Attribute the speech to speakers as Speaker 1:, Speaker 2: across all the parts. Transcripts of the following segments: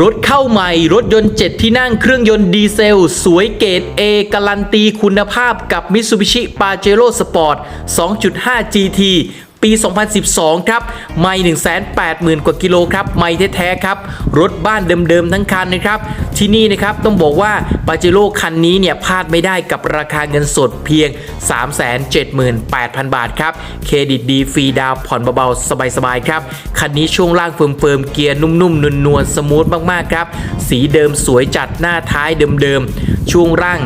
Speaker 1: รถเข้าใหม่รถยนต์ 7 ที่นั่งเครื่องยนต์ดีเซล สวยเกรด A การันตีคุณภาพกับ Mitsubishi Pajero Sport 2.5 GT ปี 2012 ครับ ไม่180,000 กว่ากิโลครับ ไม่แท้ๆครับ รถบ้านเดิมๆ ทั้งคันนะครับ ที่นี่นะครับต้องบอกว่าปาเจโร่คันนี้เนี่ยพลาดไม่ได้กับราคาเงินสดเพียง 378,000 บาทครับ เครดิตดีฟรีดาวผ่อนเบาๆ สบายๆ ครับ คันนี้ช่วงล่างเฟิร์มๆ เกียร์นุ่มๆ นวลๆ สมูทมากๆ ครับ สีเดิมสวยจัดหน้าท้ายเดิมๆ ช่วงล่าง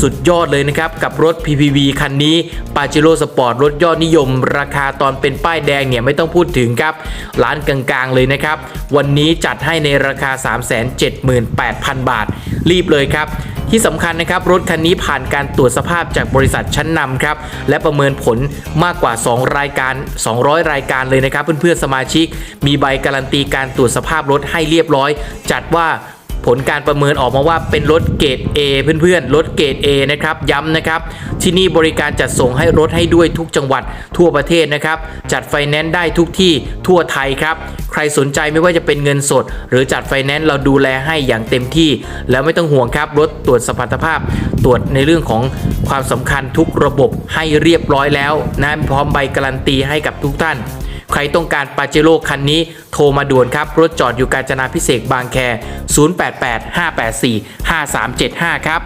Speaker 1: สุดยอดเลยนะครับ กับรถ PPV คันนี้ p a j e r o Sport รถยอดนิยม ราคาตอนเป็นป้ายแดงเนี่ยไม่ต้องพูดถึงครับร้านกลางๆเลยนะครับ วันนี้จัดให้ในราคา 378,000 บาท รีบเลยครับที่สำคัญนะครับ รถคันนี้ผ่านการตรวจสภาพจากบริษัทชั้นนำครับ และประเมินผลมากกว่า 2 รายการ 200 รายการเลยนะครับ เพื่อนๆสมาชิก มีใบการันตีการตรวจสภาพรถให้เรียบร้อย จัดว่า ผลการประเมินออกมาว่าเป็นรถเกรด A เพื่อนๆ รถเกรด A นะครับ ย้ำนะครับ ที่นี่บริการจัดส่งให้รถให้ด้วยทุกจังหวัดทั่วประเทศนะครับ จัดไฟแนนซ์ได้ทุกที่ทั่วไทยครับ ใครสนใจไม่ว่าจะเป็นเงินสด หรือจัดไฟแนนซ์เราดูแลให้อย่างเต็มที่ แล้วไม่ต้องห่วงครับ รถตรวจสมรรถภาพ ตรวจในเรื่องของความสำคัญทุกระบบให้เรียบร้อยแล้วนะพร้อมใบการันตีให้กับทุกท่าน ใครต้องการปาเจโร่คันนี้โทรมาด่วนครับ รถจอดอยู่กาญจนาพิเศษบางแค 088 584 5375 ครับ